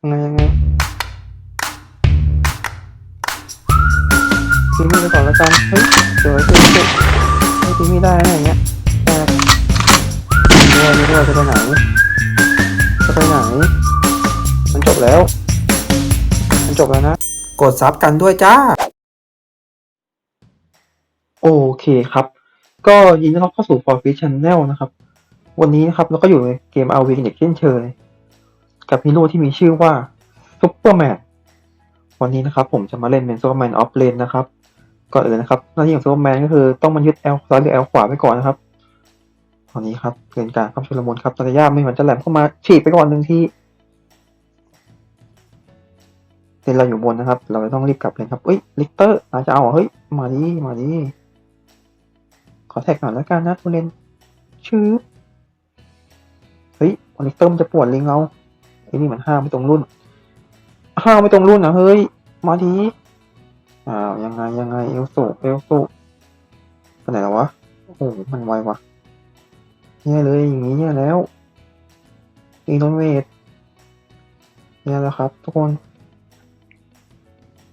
ยังไงยังไงทีมีไปก่อนล้วกันเฮ้ยเดี๋ยวเจอเจอไม่ทีมีได้นะอย่างเงี้ยแต่ด้วยนี่ด้วยจะไปไหนจะไปไหน มันจบแล้ว มันจบแล้วนะ กดซับกันด้วยจ้า โอเคครับ ก็ยินดีต้อนรับเข้าสู่ For Fish Channel นะครับ วันนี้นะครับเราก็อยู่ในเกม RV กันอีกเช่นเคย กับฮีโร่ที่มีชื่อว่า Superman วันนี้นะครับผมจะมาเล่นเป็น Superman of Lane นนะครับก่อนอื่นนะครับหน้าที่ของ Superman ก็คือต้องมายึด L ซ้ายหรือ L ขวาไว้ก่อนนะครับตอนนี้ครับเกินการครับชุลมุนครับตะย่าไม่เหมือนจะแหลมเข้ามาฉีกไปก่อนหนึ่งที่เลนเราอยู่บนนะครับ เราต้องรีบกลับเลยครับเอ้ยลิกเตอร์อาจจะเอาเฮ้ยมาดิมาดิขอแท็กหน่อยแล้วกันนะทุเรนชื่อเฮ้ยอลิกเตอร์มันจะปวดลิงเรา ไอ้นี่มันห้ามไม่ตรงรุ่น ห้ามไม่ตรงรุ่นนะเฮ้ย มาดีอ้าวยังไงยังไงเอลสูเอลสูไปไหนแล้ววะ โอ้โหมันไววะเนี่ยเลยอย่างนี้เนี่ยแล้วอีโนเวทเนี่ยแล้วครับ ทุกคน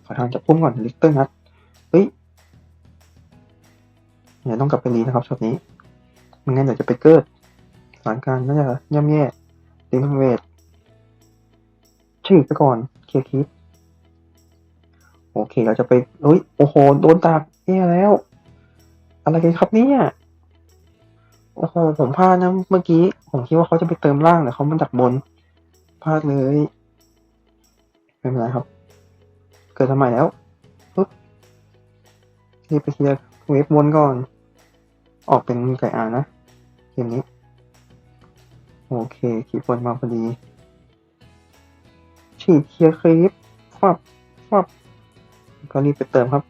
ขอทางจับพุ่มก่อนลิกเตอร์นัดเฮ้ยเนี่ยต้องกลับไปรีนะครับช็อตนี้ไม่งั้นเดี๋ยวจะไปเกิดสถานการณ์น่าจะย่ำแย่ดินเวท ชื่อไปก่อน เคลียร์คลิปโอเคเราจะไปเฮ้ยโอ้โหโดนตากแย่แล้ว อะไรกันครับเนี่ยโอ้โหผมพลาดนะเมื่อกี้ ผมคิดว่าเขาจะไปเติมล่างแต่เขามันดักบนพลาดเลยไม่เป็นไรครับ เกิดทำไมแล้วปึ๊บรีบไปเคลียร์เวฟบนก่อน ออกเป็นไก่อ่านนะเกมนี้ โอเคขีดบนมาพอดี ฉีดเคลียร์คลิปฟับฟับก็รีบไปเติมครับ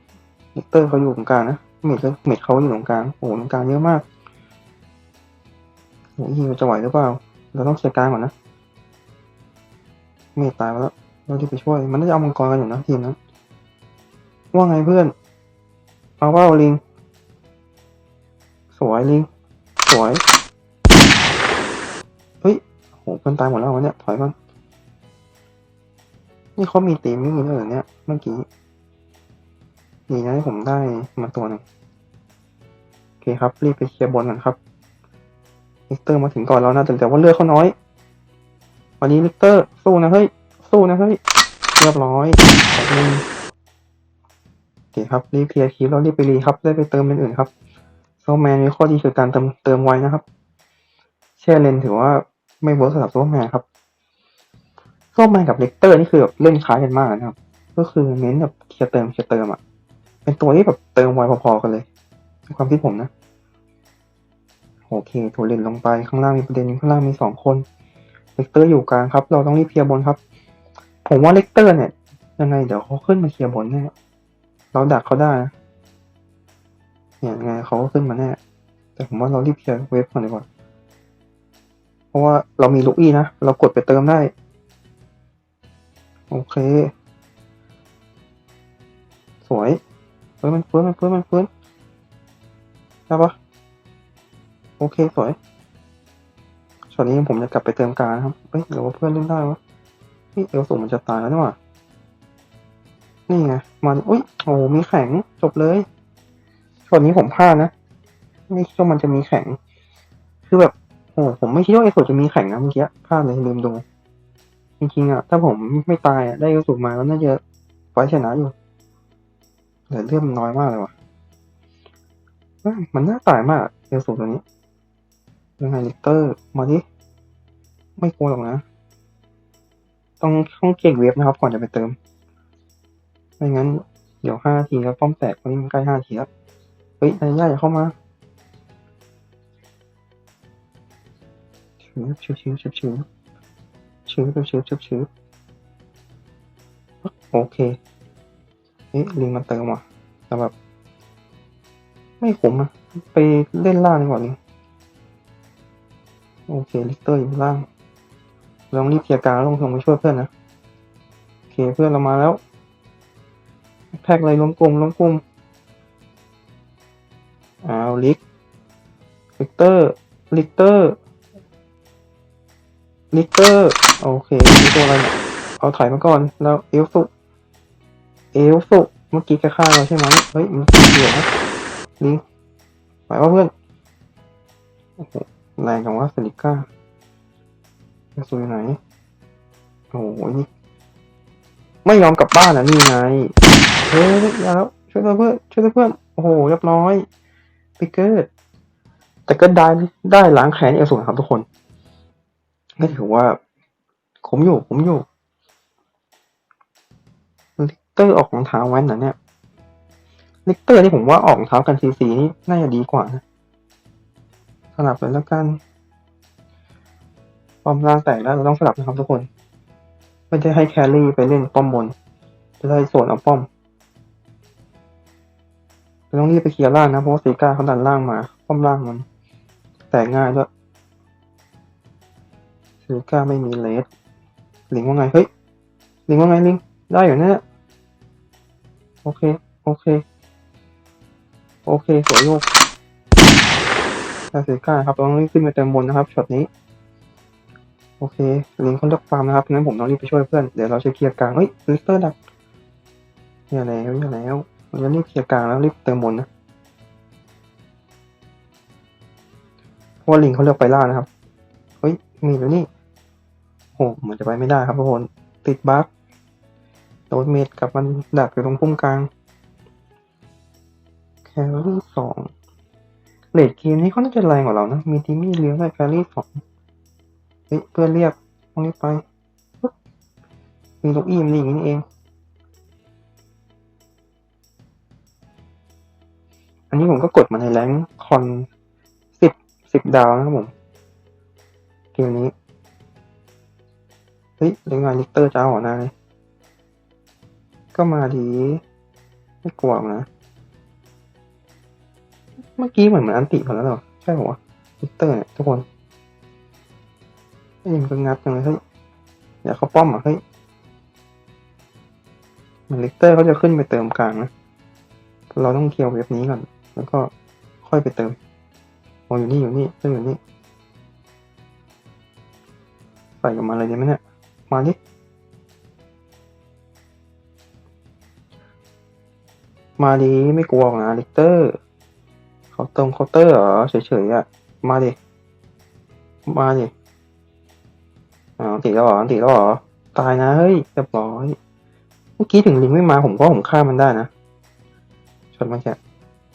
เลกเตอร์เขาอยู่ตรงกลางนะเมดเมดเขาอยู่ตรงกลางโอ้โหตรงกลางเยอะมากโอ้ยมันจะไหวหรือเปล่าเราต้องเคลียร์กลางก่อนนะเมดตายไปแล้วเรารีบไปช่วย มันน่าจะเอามังกรกันอยู่นะทีมนั้นว่าไงเพื่อน เอาว่าลิง สวยลิง สวย เฮ้ยโหเพื่อนตายหมดแล้ววะเนี่ยถอยบ้าง นี่เขามีตีมมี่ด้วยเหรอเนี่ยเมื่อกี้ดีนะที่ผมได้มาตัวหนึ่งโอเคครับ รีบไปเคลียร์บอลกันครับลิกเตอร์มาถึงก่อนแล้วนะแต่แต่ว่าเลือดเขาน้อย วันนี้ลิกเตอร์สู้นะเฮ้ยสู้นะเฮ้ยเรียบร้อยโอเคครับรีบเคลียร์คลิปแล้วรีบไปรีครับได้ไปเติมเป็นอื่นครับโซแมนมีข้อดีคือการเติมเติมไวนะครับแช่เลนถือว่าไม่เวิร์กสำหรับโซแมนครับ โซแมนกับเลกเตอร์นี่คือแบบเล่นคล้ายกันมากนะครับ ก็คือเน้นแบบเคลียร์เติมเคลียร์เติมอะ เป็นตัวที่แบบเติมไวพอๆกันเลยในความคิดผมนะ โอเคถูเลนลงไปข้างล่างมีประเด็นข้างล่างมีสองคนเลกเตอร์อยู่กลางครับ เราต้องรีบเคลียร์บนครับ ผมว่าเลกเตอร์เนี่ย ยังไงเดี๋ยวเขาขึ้นมาเคลียร์บนแน่เราดักเขาได้นะเนี่ยยังไงเขาก็ขึ้นมาแน่แต่ผมว่าเรารีบเคลียร์เวฟก่อนดีกว่า เพราะว่าเรามีลูกอี้นะ เรากดไปเติมได้ โอเค สวยเฮ้ยมันเฟื้นมันเฟื้นมันเฟื้นได้ปะโอเค สวยช็อตนี้ผมจะกลับไปเติมการนะครับ เฮ้ยหรือว่าเพื่อนเล่นได้วะนี่เอลสูงมันจะตายแล้วนี่หว่านี่ไง มัน อุ้ย โอ้โหมีแข็ง จบเลยช็อตนี้ผมพลาดนะ ไม่คิดว่ามันจะมีแข็ง คือแบบ โอ้โหผมไม่คิดว่าเอลสูจะมีแข็งนะเมื่อกี้ พลาดเลยลืมดู จริงๆอะ ถ้าผมไม่ตายอะ ได้เอลสูมาแล้วน่าจะไฟชนะอยู่เหลือเลือดมันน้อยมากเลยว่ะ มันน่าตายมากเอลสูตัวนี้ ยังไงลิเตอร์ มาดิ ไม่กลัวหรอกนะ ต้องต้องเก่งเวฟนะครับ ก่อนจะไปเติม ไม่งั้น เดี๋ยวห้าทีแล้วป้อมแตกวันนี้มันใกล้ห้านาทีแล้ว เฮ้ยนายย่าอย่าเข้ามาชิวชิวชิวชิว ชิวชิวชิวชิวชิวโอเคเอ๊ะลิงมันเติมว่ะแต่แบบ ไม่คุ้มนะไปเล่นล่างดีกว่าลิงโอเคลิกเตอร์อยู่ล่างลองรีบเคลียร์กลางลงส่งไปช่วยเพื่อนนะโอเคเพื่อนเรามาแล้ว แพ็กเลยล้มกลุ่มล้มกลุ่มอ้าวลิกลิกเตอร์ลิกเตอร์ลิกเตอร์ โอเคนี่ตัวอะไรเนี่ยเอาถอยมาก่อน แล้วเอลสุเอลสุเมื่อกี้แกฆ่าเราใช่ไหมเฮ้ย มันเกี่ยวนะลิงไปว่าเพื่อนโอ้โหแรงจังวะสลิก้าเอลสุอยู่ไหน โอ้โหนี่ไม่ยอมกลับบ้านอะนี่ไง เฮ้ยอย่าแล้ว ช่วยเพื่อน ช่วยเพื่อน โอ้โห เรียบร้อยไปเกิด แต่ก็ได้ได้ล้างแค้นเอลสุนะครับทุกคน ก็ถือว่า ผมอยู่ ผมอยู่ลิกเตอร์ออกรองเท้าไว้นะเนี่ยลิกเตอร์นี่ผมว่าออกเท้ากันซีซีนี่น่าจะดีกว่านะสลับเลยแล้วกันปอมล่างแตกแล้วเราต้องสลับนะครับทุกคนไม่ได้ให้แครี่ไปเล่นป้อมบน จะได้ส่วนเอาป้อมเราต้องรีบไปเคลียร์ล่างนะเพราะว่าซีก้าเขาดันล่างมา ป้อมล่างมัน แตกง่ายด้วยซีก้าไม่มีเลส ลิงว่าไง เฮ้ย ลิงว่าไงลิง ได้อยู่เนี่ยโอเค โอเค โอเค สวยโยกแต่ซีก้าครับต้องรีบขึ้นไปเติมบนนะครับช็อตนี้ โอเค ลิงเขาเลือกฟาร์มนะครับงั้นผมต้องรีบไปช่วยเพื่อน เดี๋ยวเราจะเคลียร์กลาง เฮ้ยลิสเตอร์ดักอย่าแล้วอย่าแล้วเราจะรีบเคลียร์กลางแล้วรีบเติมบนนะเพราะว่าลิงเขาเลือกไปล่านะครับ เฮ้ย มีแล้วนี่ โอ้เหมือนจะไปไม่ได้ครับทุกคนติดบั๊กโดนเมดกับมันดักอยู่ตรงพุ่มกลางแครี่สองเลดเกมนี้เขาน่าจะแรงกว่าเรานะ มีทีมี่เลี้ยงได้แครี่สองเฮ้ยเพื่อนเรียกตรงนี้ไปมีลูกอีมนี่อย่างนี้เอง อันนี้ผมก็กดมาในแรงคอนสิบสิบดาวนะครับผม เกมนี้ เฮ้ยเล่นงานลิกเตอร์จ้าหัวหน้าเลยก็มาดีไม่กลัวนะ เมื่อกี้เหมือนเหมือนอันติมาแล้วหรอ ใช่หรอวะลิกเตอร์เนี่ยทุกคนไอ้ยมันก็งัดจังเลยเฮ้ยอย่าเขาป้อมอะเฮ้ยเหมือนลิกเตอร์เขาจะขึ้นไปเติมกลางนะ เราต้องเคลียร์เว็บนี้ก่อน แล้วก็ค่อยไปเติมโอ้อยู่นี่อยู่นี่เติมอยู่นี่ใส่กับมาเลยดีไหมเนี่ย มาดิมาดีไม่กลัวนะลิกเตอร์เขาเติมเคาน์เตอร์เหรอเฉยๆอะมาดิมาดิอ้าวติดแล้วเหรอติดแล้วเหรอตายนะเฮ้ยเรียบร้อยเมื่อกี้ถึงลิงไม่มาผมก็ผมฆ่ามันได้นะช็อตมาแก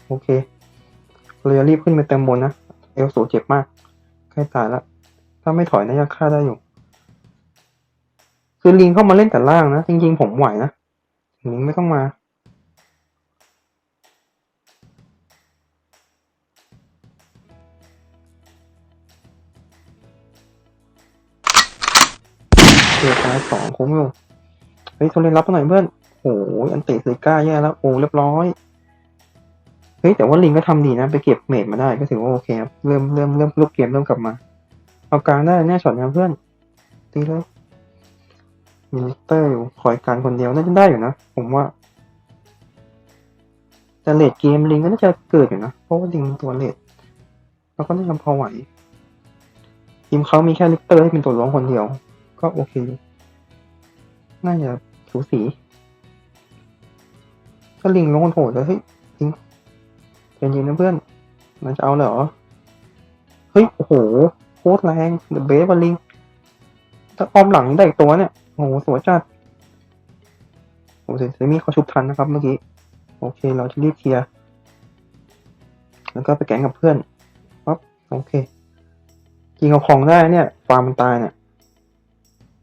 โอเคเราจะรีบขึ้นไปเติมบนนะเอลสูเจ็บมากใกล้ตายแล้วถ้าไม่ถอยน่าจะฆ่าได้อยู่ คือลิงเข้ามาเล่นแต่ล่างนะ จริงๆผมไหวนะลิงไม่ต้องมาเกียร์ตายสองคุ้มอยู่เฮ้ยเขาเล่นรับหน่อยเพื่อนโอ้ยอันติซิก้าแย่แล้วโอ้เรียบร้อยเฮ้ยแต่ว่าลิงก็ทำดีนะ ไปเก็บเมดมาได้ก็ถือว่าโอเคครับเริ่มเริ่มเริ่มลูกเกมเริ่มกลับมา เอากลางได้แน่ช็อตนะเพื่อนตีเลย มีลิเตอร์อยู่คอยการคนเดียวน่าจะได้อยู่นะ ผมว่าแต่เลดเกมลิงก็น่าจะเกิดอยู่นะ เพราะว่าลิงมันตัวเลดแล้วก็น่าจะพอไหวทีมเขามีแค่ลิเตอร์ให้เป็นตัวร้องคนเดียว ก็โอเค น่าจะสูสีถ้าลิงลงคนโหดแล้วเฮ้ยลิงเย็นนะเพื่อนมันจะเอาเหรอเฮ้ย โอ้โหโคตรแรงเดอะเบสวันลิงถ้าออมหลังได้อีกตัวเนี่ย โอ้โหสวยจัดโอ้เซมี่เขาชุบทันนะครับเมื่อกี้ โอเค เราจะรีบเคลียร์ แล้วก็ไปแก๊งกับเพื่อนปั๊บโอเคกินเอาของได้เนี่ยฟาร์มมันตายเนี่ย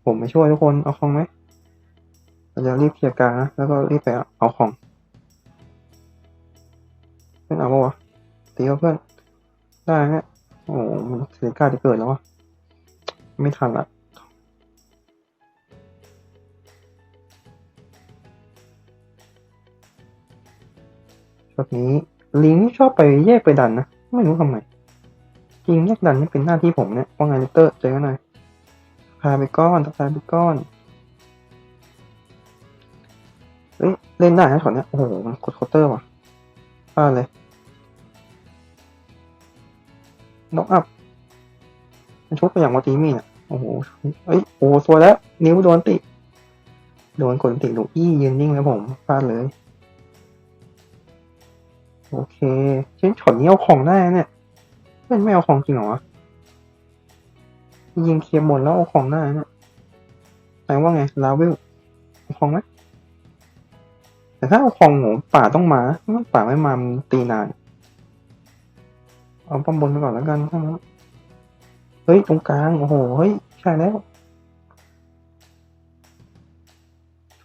ผมไปช่วยทุกคน เอาของไหมเราจะรีบเคลียร์กางนะ แล้วก็รีบไปเอาของ เพื่อนเอาปะวะตีกับเพื่อน ได้เนี่ยโอ้โหมันเสียกล้าจะเกิดแล้ววะไม่ทันละ ช็อตนี้ลิงนี่ชอบไปแยกไปดันนะ ไม่รู้ทำไมจริงแยกดันนี่เป็นหน้าที่ผมเนี่ยว่าไงลิเตอร์เจอกันหน่อยพาไปก้อนพาไปก้อนเฮ้ยเล่นได้นะช็อตเนี้ยโอ้โหมันกดคาน์เตอร์ว่ะพลาดเลยน็อกอัพมันชกไปอย่างวาตีมี่อะโอ้โหเฮ้ยโอ้โหสวยแล้ว นิ้วโดนติ โดนกดติดลูอี้ยืนนิ่งแล้วผมพลาดเลย โอเคเช่นช็อตนี้เอาของได้เนี่ยเพื่อนไม่เอาของจริงเหรอวะยิงเคลียร์หมดแล้วเอาของได้เนี่ยแปลว่าไงลาวิลเอาของไหมแต่ถ้าเอาของหมูป่าต้องมาถ้าป่าไม่มามันตีนานเอาป้อมบนไปก่อนแล้วกันถ้างั้นเฮ้ยตรงกลางโอ้โหเฮ้ยใช่แล้ว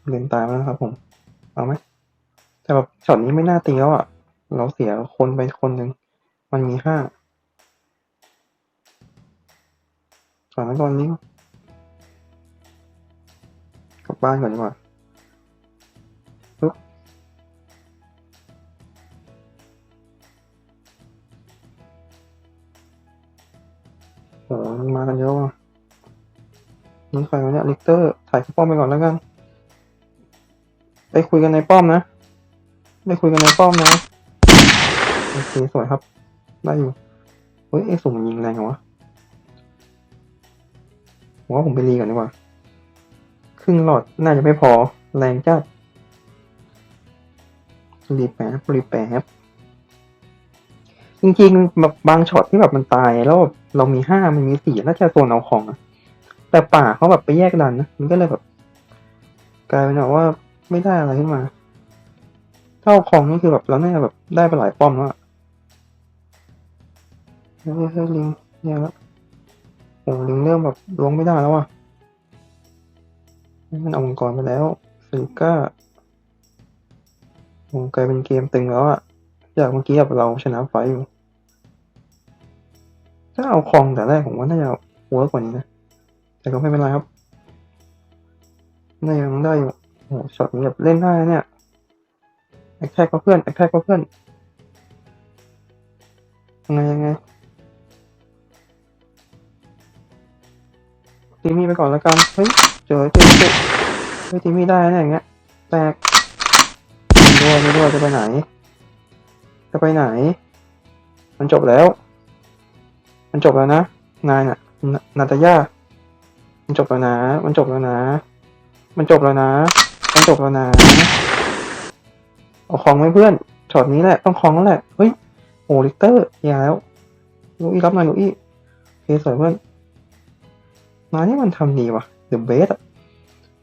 เลนตายแล้วครับผมเอาไหมแต่แบบช็อตนี้ไม่น่าตีแล้วอะ เราเสียคนไปคนหนึ่ง มันมีห้าก่อนแล้วก่อนนี้กลับบ้านก่อนดีกว่าปึ๊บโอ้มันมากันเยอะว่ะนี่ใครวะเนี่ยลิกเตอร์ ถ่ายที่ป้อมไปก่อนแล้วกัน ไปคุยกันในป้อมนะ ไปคุยกันในป้อมนะ โอเคสวยครับ ได้อยู่เฮ้ยไอ้สุ่มยิงแรงเหรอวะผมว่าผมไปรีก่อนดีกว่า ครึ่งหลอดน่าจะไม่พอแรงจัดรีแป๊บรีแป๊บจริงๆแบบบางช็อตที่แบบมันตาย แล้วแบบเรามีห้ามันมีสี่น่าจะโซนเอาของอะแต่ป่าเขาแบบไปแยกดันนะมันก็เลยแบบ กลายเป็นแบบว่าไม่ได้อะไรขึ้นมาถ้าเอาของนี่คือแบบเราเนี่ยแบบได้ไปหลายป้อมแล้วอะ เฮ้ยเฮ้ยลิงเนี่ยแล้วโอ้ลิงเริ่มแบบลงไม่ได้แล้วอะมันเอามังกรไปแล้วซิลก้าโอ้กลายเป็นเกมตึงแล้วอะจากเมื่อกี้แบบเราชนะไฟอยู่ ถ้าเอาคลองแต่แรกผมว่าน่าจะเวิร์กกว่านี้นะ แต่ก็ไม่เป็นไรครับน่ายังได้อยู่โอ้ช็อตนี้แบบเล่นได้เนี่ยแอคแท็กก็เพื่อนแอคแท็กก็เพื่อนยังไงยังไง ทีมี่ไปก่อนแล้วกัน เฮ้ย เจอเจอเจอเฮ้ยทีมี่ได้นะอย่างเงี้ย แตกด้วยไม่ด้วยจะไปไหน จะไปไหน มันจบแล้ว มันจบแล้วนะ นายน่ะ นาตาย่ามันจบแล้วนะ มันจบแล้วนะ มันจบแล้วนะ มันจบแล้วนะ เอาของไหมเพื่อน ช็อตนี้แหละ ต้องของแล้วแหละ เฮ้ยโอ้ลิเตอร์อย่าแล้วลูอี้รับหน่อยลูอี้โอเคสวยเพื่อน มานี่มันทำดีวะเดอะเบสอะ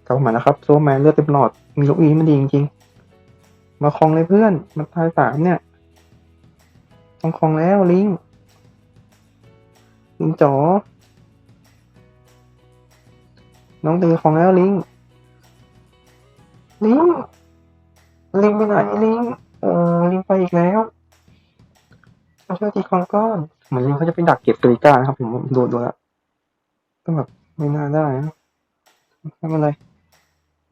กลับมานะครับโซแมนเลือดเต็มหลอด มีลูกอีมันดีจริงๆ มาคลองเลยเพื่อนมาตายสามเนี่ย ต้องคลองแล้วลิง ลิงจ๋อ น้องตีคลองแล้วลิง ลิง ลิงไปไหนลิง เออลิงไปอีกแล้วมาช่วยตีคลองก้อนเหมือนลิงเขาจะไปดักเก็บตริก้านะครับผมดูดูแล้วก็แบบ ไม่น่าได้นะไม่เป็นไร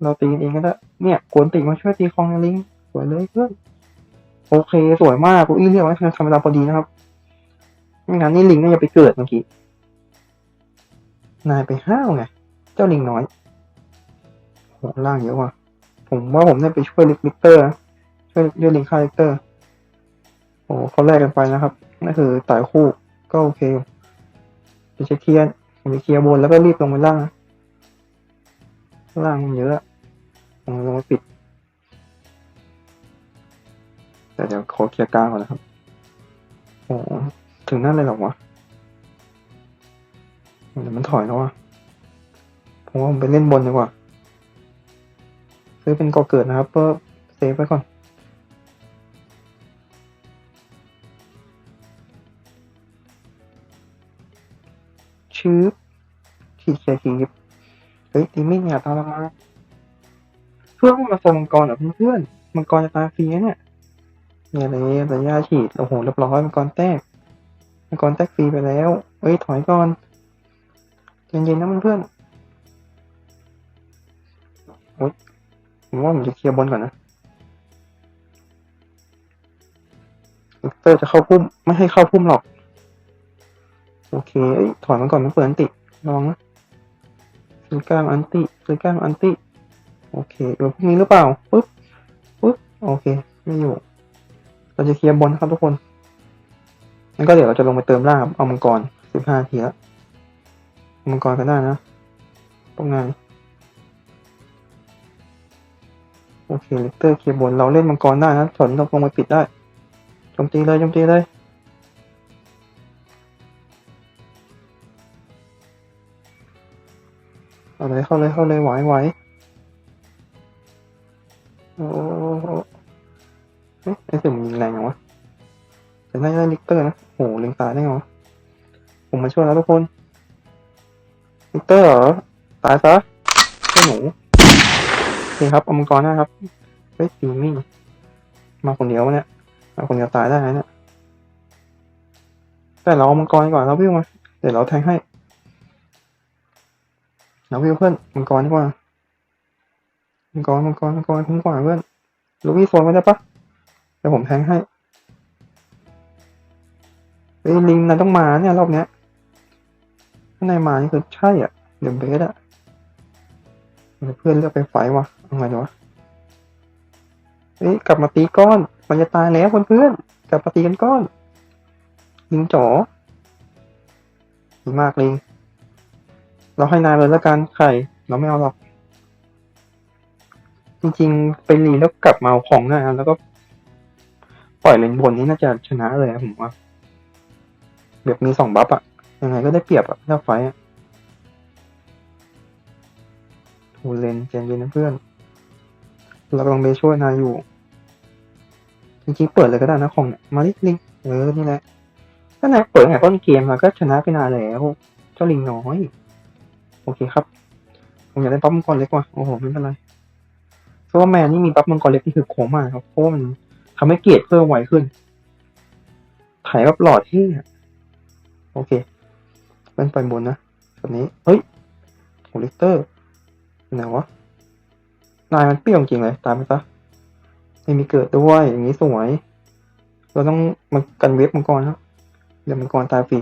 เราตีกันเองก็ได้ เนี่ยกวนตีมาช่วยตีคลองลิงสวยเลยเพื่อนโอเค สวยมากกูอี้เรียกว่าทำเวลาพอดีนะครับไม่งั้นนี่ลิงน่าจะไปเกิดเมื่อกี้ นายไปห้าวไง เจ้าลิงน้อยโหล่างเยอะว่ะ ผมว่าผมได้ไปช่วยลิกเตอร์นะช่วยช่วยลิงค่าลิกเตอร์ โอ้เขาแลกกันไปนะครับ นั่นคือตายคู่ก็โอเคจะเช็คเทียน ผมจะเคลียร์บนแล้วก็รีบลงไปล่างล่างมันเยอะผมลงไปปิด แต่เดี๋ยวขอเคลียร์กลางก่อนนะครับ โอ้ถึงนั่นเลยหรอวะเดี๋ยวมันถอยแล้วอะผมว่าผมไปเล่นบนดีกว่า ซื้อเป็นก่อเกิดนะครับเพื่อเซฟไว้ก่อน ชียร์คีบเฮ้ยตีมิ่งอย่าตามเรามาเพื่อนมาส่งมังกรเหรอเพื่อนมังกรจะตายฟรีเนี่ยเนี่ยเลยแต่ยาฉีดโอ้โหเรียบร้อยมังกรแตกมังกรแตกฟรีไปแล้วเฮ้ยถอยก่อนเย็นๆนะเพื่อนโอ๊ยผมว่าผมจะเคลียร์บนก่อนนะวิกเตอร์จะเข้าพุ่ม ไม่ให้เข้าพุ่มหรอก โอเคเอ้ยถอยมาก่อนมันเปิดอันติระวังนะ ซื้อกล้ามอันติซื้อกล้ามอันติโอเคเดี๋ยวพวกนี้หรือเปล่าปุ๊บปุ๊บโอเค ไม่อยู่ เราจะเคลียร์บนนะครับทุกคนงั้นก็เดี๋ยวเราจะลงไปเติมล่างครับเอามังกรสิบห้าทีแล้วมังกรก็ได้นะพวกนายโอเคเลกเตอร์เคลียร์บนเราเล่นมังกรได้นะถอนเราลงไปปิดได้โจมตีเลยโจมตีเลย เอาเลยเข้าเลยเข้าเลยไหวไหวโอ้โหเอ๊ะไอ้สิ่งมันยิงแรงยังวะจะได้ได้ลิกเตอร์นะโหเล็งตายได้ไงวะผมมาช่วยแล้วทุกคนลิกเตอร์เหรอตายซะเจ้หนูโอเคครับเอามังกรนะครับเฮ้ยยูมี่มาคนเดียววะเนี่ยมาคนเดียวตายได้นะเนี่ยแต่เราเอามังกรก่อนเราวิวมาเดี๋ยวเราแทงให้ เราวิวเพื่อนมังกรดีกว่ามังกรมังกรมังกรคุ้มกว่าเพื่อนลูวี่โซนไว้ได้ปะเดี๋ยวผมแทงให้เฮ้ยลิงนาต้องมาเนี่ยรอบเนี้ยถ้านายมานี่คือใช่อะเดี๋ยวเบสอะเพื่อนเลือกไปไฟวะเอาไงดีวะเฮ้ยกลับมาตีก้อน มันจะตายแล้วเพื่อนๆกลับมาตีกันก้อน ลิงจ๋อดีมากลิง เราให้นายเลยแล้วกันไข่เราไม่เอาหรอก จริงๆไปรีแล้วกลับมาเอาของได้นะแล้วก็ ปล่อยเลนบนนี้น่าจะชนะเลยนะผมว่าแบบมีสองบัฟอะยังไงก็ได้เปรียบอะถ้าไฟอะทูเลนเจนเย็นนะเพื่อน เรากำลังไปช่วยนายอยู่ จริงๆเปิดเลยก็ได้นะของเนี่ยมาดิลิงเออนี่แหละถ้านายเปิดตั้งแต่ต้นเกมมาก็ชนะไปนานแล้วเจ้าลิงน้อย โอเคครับ ผมอยากได้บัฟมังกรเล็กว่ะโอ้โหไม่เป็นไรเพราะว่าแมนนี่มีบัฟมังกรเล็กนี่คือโค้งมากครับเพราะว่ามันทำให้เกียรติเพิ่มไวขึ้น ถ่ายแบบหลอดที่โอเคเป็นไปบนนะแบบนี้เฮ้ยโฮลิเตอร์ไหนวะนายมันเปรี้ยวจริงเลย ตามไปซะไม่มีเกิดด้วยอย่างนี้สวย เราต้องมันกันเว็บมังกรครับเดี๋ยวมังกรตายฟรี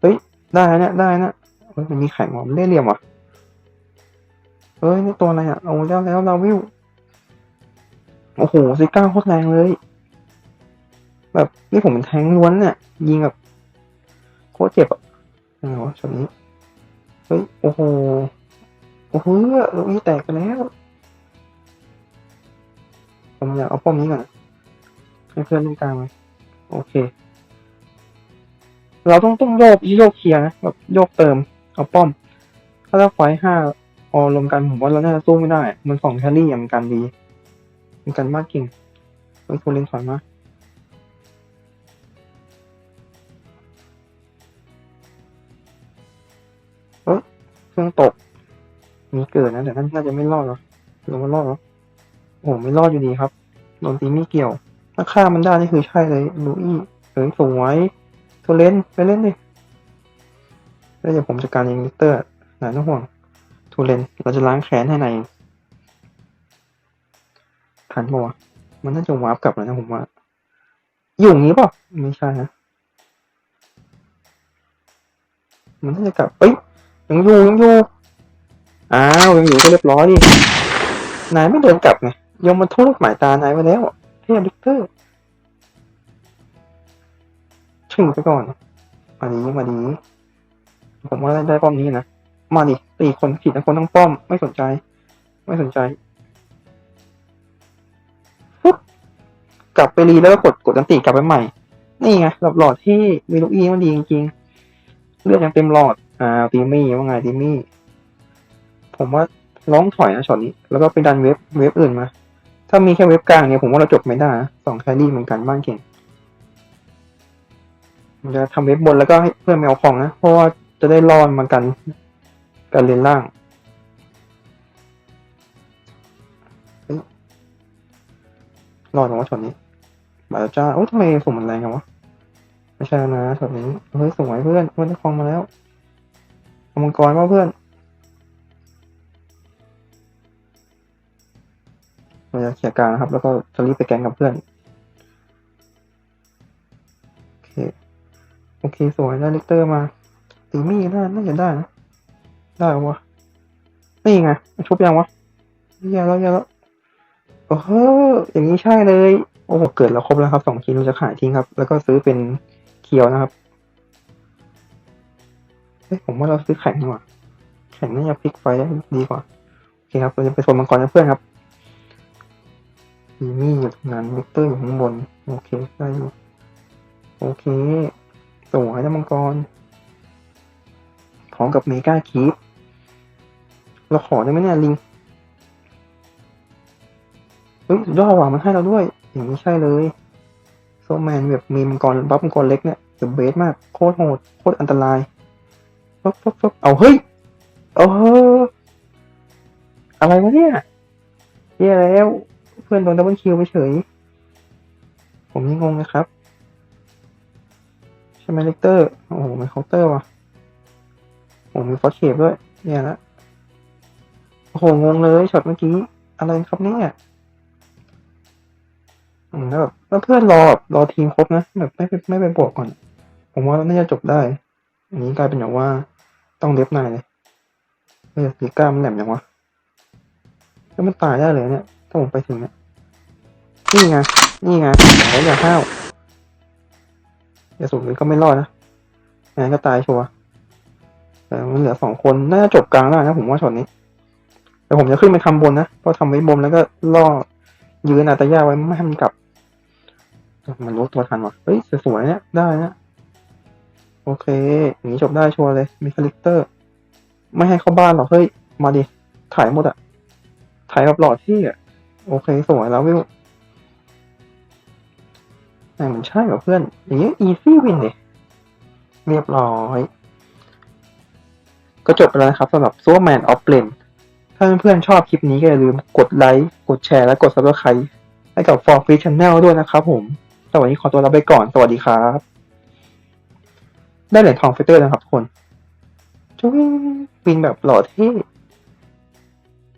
เฮ้ยได้นะเนี่ยได้นะ ฮ้ยมันมีแข่งว่ะมันได้เหลี่ยมว่ะเฮ้ยนี่ตัวอะไรอะเอาแล้วแล้วเราวิวโอ้โหซิก้าโคตรแรงเลย แบบนี่ผมเป็นแทงล้วนเนี่ยยิงแบบโคตรเจ็บอะอะไรวะช็อตนี้เฮ้ยโอ้โหโอ้โหลูกนี้แตกไปแล้วผมอยากเอาป้อมนี้ก่อนให้เพื่อนเล่นกลางเลยโอเค เราต้องต้องโยกโยกเคลียร์นะแบบโยกเติม เอาป้อม ถ้าเราไฟห้าออรวมกันผมว่าเราน่าจะสู้ไม่ได้ มันสองแคลรี่อะมันกันดีมันกันมากจริงเฮ้ยคุณเล่นถอยมาเฮ้ยเครื่องตกมีเกิดนะแต่นั่นน่าจะไม่รอดหรอหรือว่ารอดหรอโอ้ไม่รอดอยู่ดีครับโดนตีไม่เกี่ยว ถ้าฆ่ามันได้นี่คือใช่เลยลูอี้เฮ้ยสวยโทเลนไปเล่นดิ แล้วเดี๋ยวผมจัดการเองลิเตอร์นายต้องห่วงโทเลนเราจะล้างแค้นให้นายทันปะวะมันน่าจะวาร์ปกลับแล้วนะผมว่า อยู่อย่างนี้ป่ะไม่ใช่นะมันน่าจะกลับเอ้ยยังอยู่ยังอยู่อ้าวยังอยู่ก็เรียบร้อยดินายไม่เดินกลับไงยมมันทุ่งหมายตานายไปแล้วเทพลิเตอร์ชิงไปก่อนมาดีมาดี ผมว่าได้ป้อมนี้นะ มาดิตีคนผิดนะคนต้องป้อม ไม่สนใจ ไม่สนใจปุ๊บกลับไปรีแล้วก็กดกดอันติกลับไปใหม่ นี่ไงหลอดหลอดที่มีลูกอีมันดีจริงๆ เลือดยังเต็มหลอด อ่าตีมี่ว่าไงตีมี่ ผมว่าร้องถอยนะช็อตนี้ แล้วก็ไปดันเว็บเว็บอื่นมา ถ้ามีแค่เว็บกลางเนี่ยผมว่าเราจบไม่ได้สองแครี่เหมือนกันบ้านเก่งมันจะทำเว็บบนแล้วก็ให้เพื่อนแมวของนะ เพราะว่า จะได้รอนมากันกันเลนล่าง รอดหรอวะช็อตนี้บาดจ้าโอ้ทำไมสุ่มมันแรงจังวะ ไม่ใช่นะช็อตนี้เฮ้ยสวยเพื่อนเพื่อนได้คลองมาแล้วอมังกรว่าเพื่อนเราจะเขียกลางนะครับ แล้วก็จะรีบไปแกงกับเพื่อน โอเค โอเค สวยได้ลิกเตอร์มา ตีมี่ได้น่าจะได้นะได้วะนี่ไงชุบยังวะแย่แล้วแย่แล้วโอ้โหอย่างนี้ใช่เลย โอ้โหเกิดแล้วครบแล้วครับสองทีเราจะขายทิ้งครับ แล้วก็ซื้อเป็นเคียวนะครับเฮ้ยผมว่าเราซื้อแข่งดีกว่าแข่งน่าจะพลิกไฟได้ดีกว่าโอเคครับเราจะไปชมมังกรกับเพื่อนครับอีมี่อยู่ตรงนั้นวิเตอร์อยู่ข้างบน โอเคได้อยู่โอเคสวยนะมังกร พร้อมกับเมกาคีปเราขอได้ไหมเนี่ยลิงเฮ้ยย่อว่ะมันให้เราด้วย อย่างนี้ใช่เลยโซแมนแบบมีมังกรบัฟมังกรเล็กเนี่ยเดอะเบสมาก โคตรโหด โคตรอันตรายปึ๊บปึ๊บปึ๊บเอาเฮ้ยเอออะไรวะเนี่ยแย่แล้ว เพื่อนโดนดับเบิลคิวไปเฉย ผมยังงงนะครับ ใช่ไหมเลกเตอร์ โอ้โหมันเคาน์เตอร์ว่ะ โอ้มีฟอสเคปด้วย เนี่ยละโอ้โหงงเลยช็อตเมื่อกี้ อะไรครับเนี่ยอืมแล้วแบบแล้วเพื่อนรอแบบรอทีมครบนะแบบไม่ไม่ไปบวกก่อน ผมว่าน่าจะจบได้ อันนี้กลายเป็นอย่างว่าต้องเล็บนายเลยเออสีกล้ามแหลมอย่างวะแล้วมันตายได้เลยเนี่ยถ้าผมไปถึงเนี่ยนี่ไงนี่ไงแล้วอย่าห้าวอย่าสูงนี้ก็ไม่รอดนะงั้นก็ตายชัวร์ มันเหลือสองคนน่าจบกลางได้นะผมว่าช็อตนี้ แต่ผมจะขึ้นไปทำบนนะเพราะทำไว้บนแล้วก็ล่อยืนอาตายาไว้ไม่ให้มันกลับ มันรู้ตัวทันว่ะเฮ้ยสวยเนี่ยได้นะโอเคอย่างนี้จบได้ชัวร์เลย มีคาลิเตอร์ ไม่ให้เข้าบ้านหรอกเฮ้ยมาดิถ่ายหมดอะถ่ายแบบหลอดที่อะโอเคสวยแล้ววิวแต่มันใช่เหรอเพื่อน อย่างนี้ easy win เลยเรียบร้อย ก็จบไปแล้วนะครับสำหรับ Super Man of b l a m ถ้าเพื่อนๆชอบคลิปนี้ก็อย่าลืมกดไลค์กดแชร์และกด subscribe ให้กับ For Free Channel ด้วยนะครับผมสวัสดีขอตัวลาไปก่อน สวัสดีครับ ได้เหรียญทองเฟเตอร์นะครับทุกคนจะวิ่งวินแบบหล่อเท่